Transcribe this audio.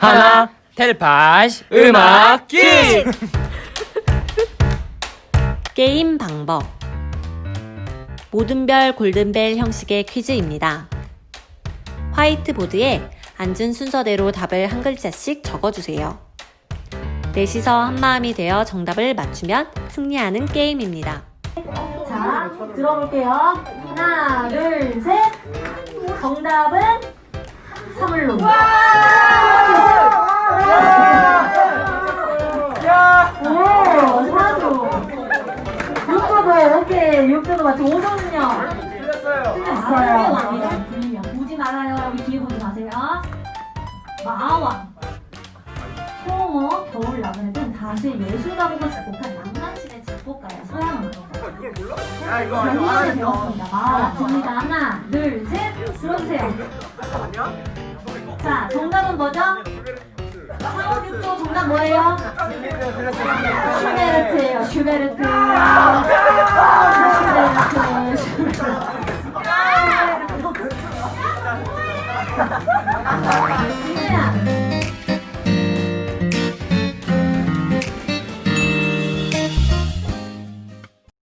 하나 텔파시 음악기 게임 방법. 모든 별 골든벨 형식의 퀴즈입니다. 화이트보드에 앉은 순서대로 답을 한 글자씩 적어주세요. 넷이서 한마음이 되어 정답을 맞추면 승리하는 게임입니다. 자, 들어볼게요. 하나, 둘, 셋. 정답은 사물로. 오케이. 육조도 맞죠. 오조는요? 틀렸어요. 틀렸어요. 보지 말아요. 여기 뒤에 보지 마세요. 마왕. 송어, 겨울 나그네 등 다수의 예술 가곡을 작곡한 낭만신의 작곡가예요. 서양은 작년에 배웠습니다. 마왕. 됩니다. 하나, 둘, 셋. 들어주세요. 자, 정답은 뭐죠? 상업 육조 정답 뭐예요? 슈베르트예요. 슈베르트. 슈베르트. ハハハハ!